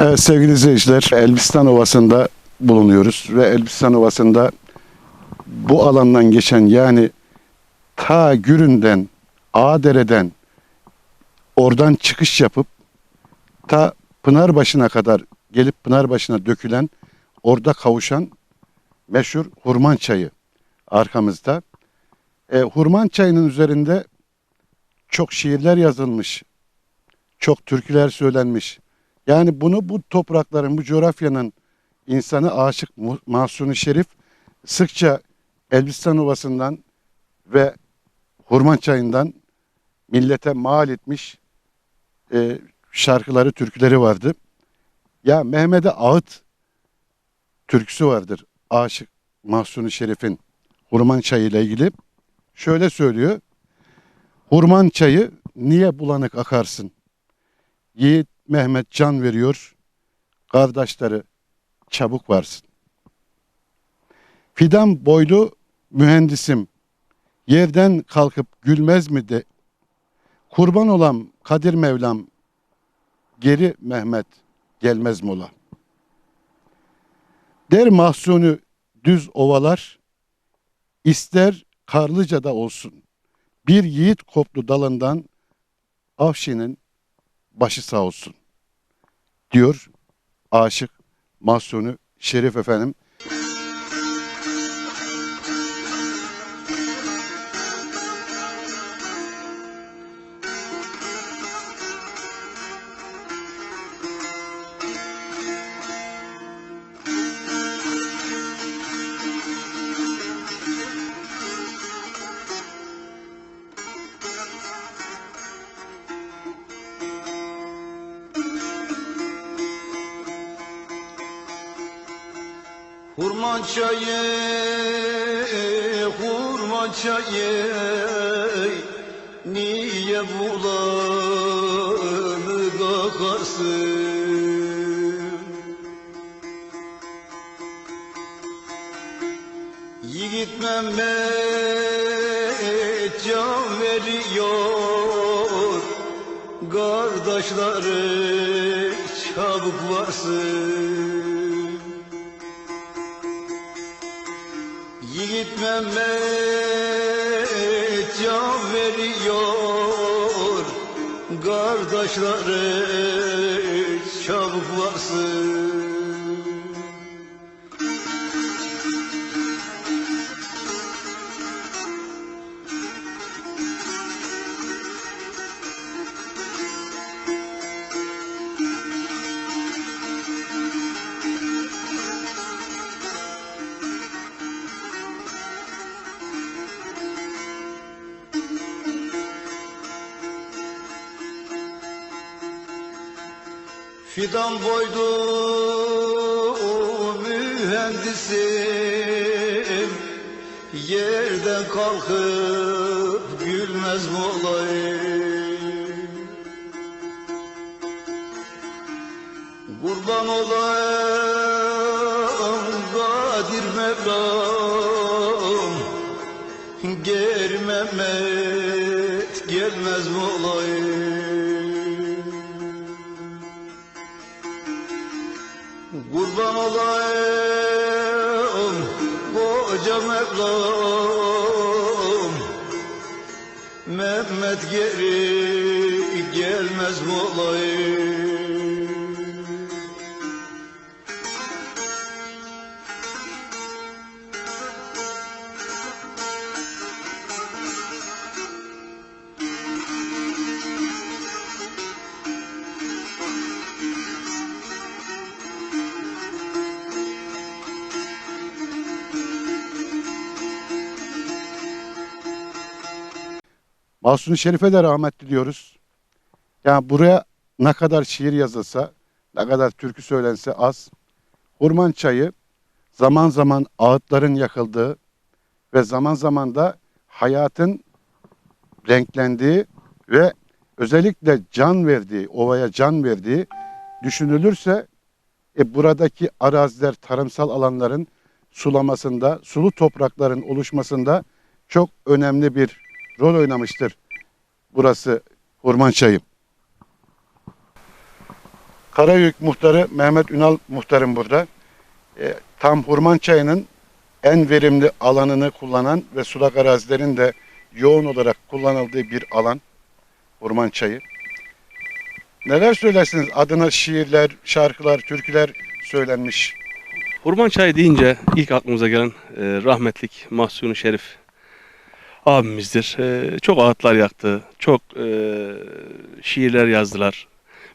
Evet, sevgili izleyiciler, Elbistan Ovası'nda bulunuyoruz ve Elbistan Ovası'nda bu alandan geçen yani ta Gürün'den, Ağdere'den oradan çıkış yapıp ta Pınarbaşı'na kadar gelip Pınarbaşı'na dökülen orada kavuşan meşhur Hurman Çayı arkamızda. E, Hurman Çayı'nın üzerinde çok şiirler yazılmış, çok türküler söylenmiş. Yani bunu bu toprakların, bu coğrafyanın insanı aşık Mahsuni Şerif sıkça Elbistan Ovası'ndan ve Hurman Çayı'ndan millete mal etmiş e, şarkıları, türküleri vardı. Ya Mehmet'e Ağıt türküsü vardır. Aşık Mahsuni Şerif'in Hurman Çayı ile ilgili. Şöyle söylüyor. Hurman çayı niye bulanık akarsın? Yiğit Mehmet can veriyor. Kardeşleri çabuk varsın. Fidan boylu mühendisim. Yerden kalkıp gülmez mi de? Kurban olam Kadir Mevlam. Geri Mehmet gelmez mola. Der mahsunu düz ovalar. ister Karlıca'da olsun. Bir yiğit koptu dalından Afşin'in başı sağ olsun. Diyor aşık Mahsuni Şerif efendim. Hurma çayı, hurma çayı Niye bulanık akarsın? Yiğit Mehmet can veriyor Kardeşleri çabuk varsın Mehmet can veriyor. Kardeşleri çabuk varsın Fidan boydu mühendisim. Yerden kalkıp gülmez mi olayım. Kurban olayım Kadir Mevlam. Mehmet gelmez mi olayım Kurban olayım koca Mevlam. Mehmet geri gelmez mi Mahsuni Şerif'e de rahmet diliyoruz. Yani buraya ne kadar şiir yazılsa, ne kadar türkü söylense az. Hurman çayı zaman zaman ağıtların yakıldığı ve zaman zaman da hayatın renklendiği ve özellikle can verdiği, ovaya can verdiği düşünülürse e, buradaki araziler, tarımsal alanların sulamasında, sulu toprakların oluşmasında çok önemli bir rol oynamıştır burası Hurman Çayı. Karayük muhtarı Mehmet Ünal muhtarım burada. E, tam Hurman Çayı'nın en verimli alanını kullanan ve sulak arazilerin de yoğun olarak kullanıldığı bir alan Hurman Çayı. Neler söylersiniz? Adına şiirler, şarkılar, türküler söylenmiş. Hurman çayı deyince ilk aklımıza gelen e, rahmetlik Mahsuni Şerif abimizdir. E, çok ağıtlar yaktı, çok e, şiirler yazdılar.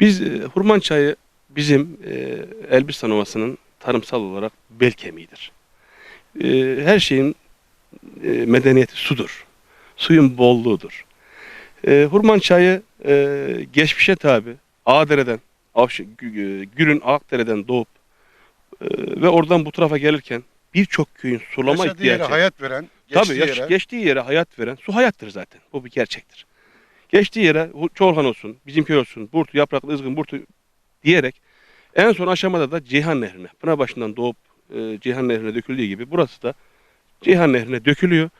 Biz e, Hurman çayı bizim e, Elbistan Ovası'nın tarımsal olarak bel kemiğidir. E, her şeyin e, medeniyeti sudur. Suyun bolluğudur. E, Hurman çayı e, geçmişe tabi Ağdere'den, Avşı, Gü- Gül'ün Akdere'den doğup ee, ve oradan bu tarafa gelirken birçok köyün sulama Yaşadığı ihtiyacı. hayat veren, Tabii geçtiği yaş- yere geçtiği yere hayat veren su hayattır zaten. Bu bir gerçektir. Geçtiği yere Çorhan olsun, bizim köy olsun, Burtu, Yapraklı, Izgın, Burtu diyerek en son aşamada da Ceyhan Nehri'ne, Pınarbaşı'ndan doğup e, Ceyhan Nehri'ne döküldüğü gibi burası da Ceyhan Nehri'ne dökülüyor.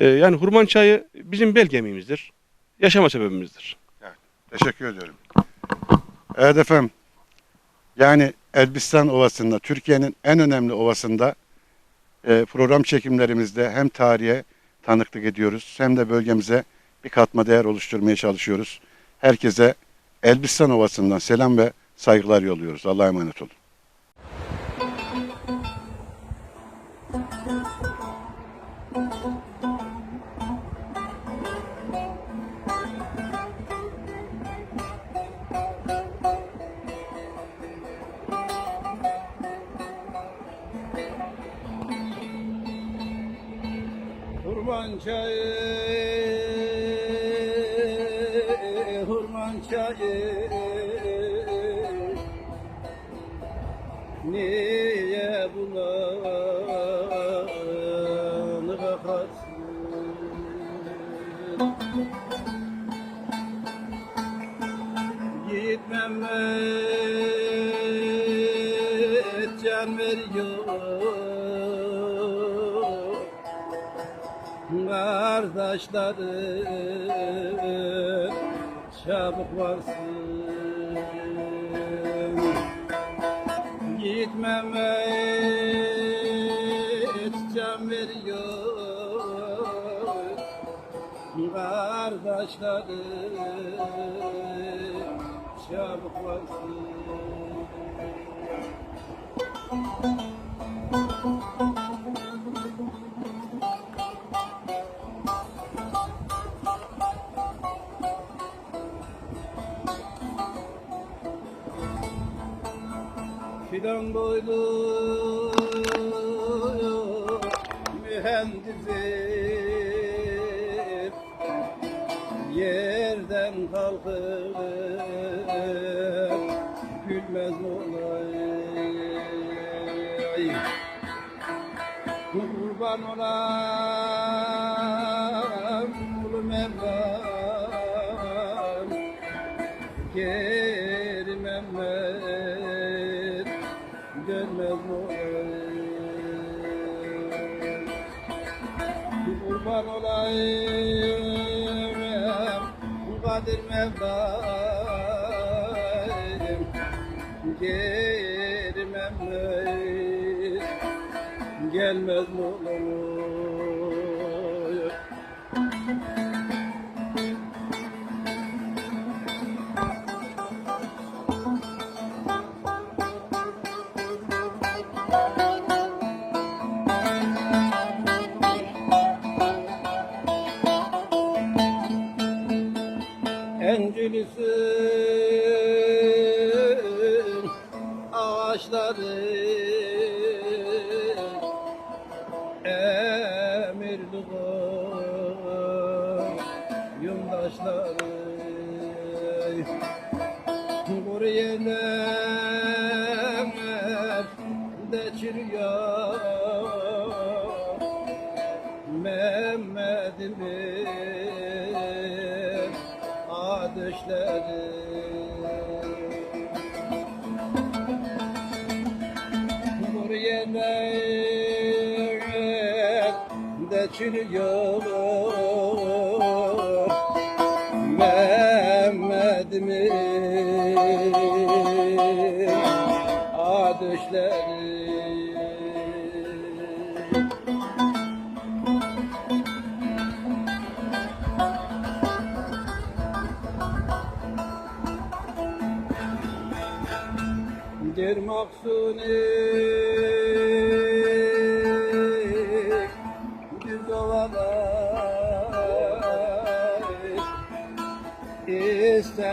E, yani Hurman çayı bizim bel gemiğimizdir. Yaşama sebebimizdir. Teşekkür ediyorum. Evet efendim. Yani Elbistan Ovası'nda, Türkiye'nin en önemli ovasında e, program çekimlerimizde hem tarihe tanıklık ediyoruz hem de bölgemize bir katma değer oluşturmaya çalışıyoruz. Herkese Elbistan Ovası'ndan selam ve saygılar yolluyoruz. Allah'a emanet olun. Hurman çayı, hurman çayı. Niye bulanık akarsın Git Mehmet can veriyor Kardeşlerim çabuk varsın. Git Mehmet can veriyor. Kardeşlerim çabuk varsın Fidan boylu mühendisim Yerden kalkıp gülmez olay Kurban olam ulu Mevlam Kurban olayım Kadir Mevlam Geri Mehmet gelmez mi ağaçları emirli yundaşları. Kuru yerler de çürüyor Mehmet'imin ateşleri geçir yolum. Mehmet'imin ateşleri Dir Maksuni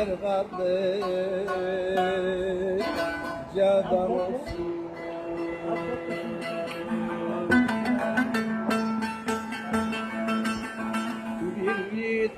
kardeş cadan olsun. Bir